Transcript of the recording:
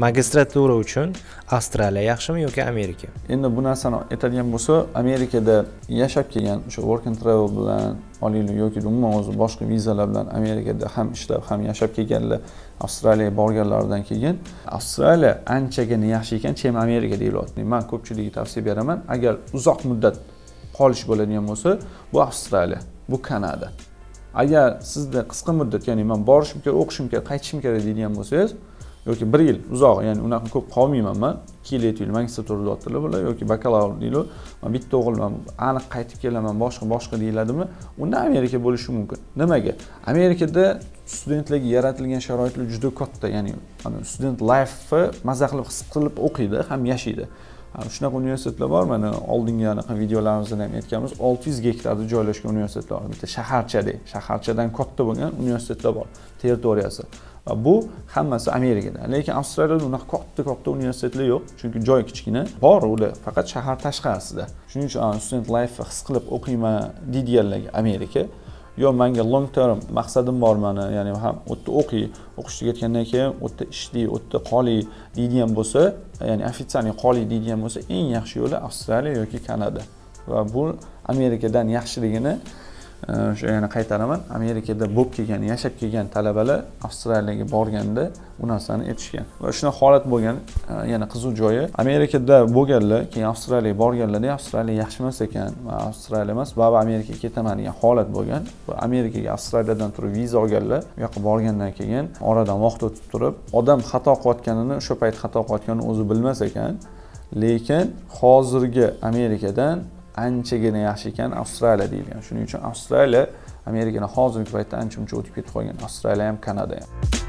Magistratura uchun Avstraliya yaxshimi yoki Amerika? endi bu narsani aytadigan bo'lsa amerikada yashab kelgan o'sha work and travel bilan olaylik yoki umuman o'zi boshqa vizalar bilan amerikada ham ishlab ham yashab kelganlar avstraliyaga borganlaridan keyin avstraliya anchagina yaxshi ekan chem amerika deyilyapti man ko'pchilikka tavsiya beraman agar uzoq muddat qolish bo'ladigan bo'lsa bu avstraliya bu kanada agar sizda qisqa muddat ya'ni man borishim kerak o'qishim kerak qaytishim kerak deydigan bo'lsangiz yoki bir yil uzoq ya'ni unaqa ko'p qolmayman man. Ikki yil yetti yil magistratura deyaptilar bular yoki bakalavr deydilar. Man bitta o'g'ilman aniq qaytib kelaman boshqa boshqa deyiladimi? Unda amerika bo'lishi mumkin. Nimaga? Amerikada studentlarga yaratilgan sharoitlar juda katta ya'ni student life'ni maza qilib his qilib o'qiydi ham yashaydi. Shunaqa universitetlar bor mana oldingi anaqa videolarimizda ham aytganmiz olti yuz gektarda joylashgan universitetlar bor. Bitta shaharchadek shaharchadan katta bo'lgan universitetlar bor territoriyasi. Bu hammasi amerikada. Lekin avstraliyada unaqa katta katta universitetlar yo'q. Chunki joy kichkina. Bor ular faqat shahar tashqarisida. Shuning uchun ah, student life his qilib o'qiyman deydiganlarga amerika. Yo manga long term maqsadim bor mani ya'ni ham u yerda o'qiy o'qish tugatgandan keyin u yerda ishlay u yerda qoliy deydigan bo'lsa ya'ni официальный qoliy deydigan bo'lsa eng yaxshi yo'li avstraliya yoki kanada. Va bu amerikadan yaxshiligini o'sha yana qaytaraman. Amerikada bo'lib kelgan yashab kelgan talabalar avstraliyaga borganda bu narsani aytishgan. Va shunaqa holat bo'lgan e, yana qiziq joyi. Amerikada bo'lganlar keyin avstraliyaga borganlarda avstraliya yaxshi emas ekan va avstraliya emas baribir amerikaga ketaman degan holat bo'lgan. Va amerikaga avstraliyadan turib viza olganlar bu yoqqa borgandan keyin oradan vaqt o'tib turib odam xato qilayotganini o'sha payt xato qilayotganini o'zi bilmas ekan. Lekin hozirgi amerikadan anchagina yaxshi ekan avstraliya deyilgan shuning uchun avstraliya amerikani hozirgi paytda ancha muncha o'tib ketib qolgan. Avstraliya ham kanada ham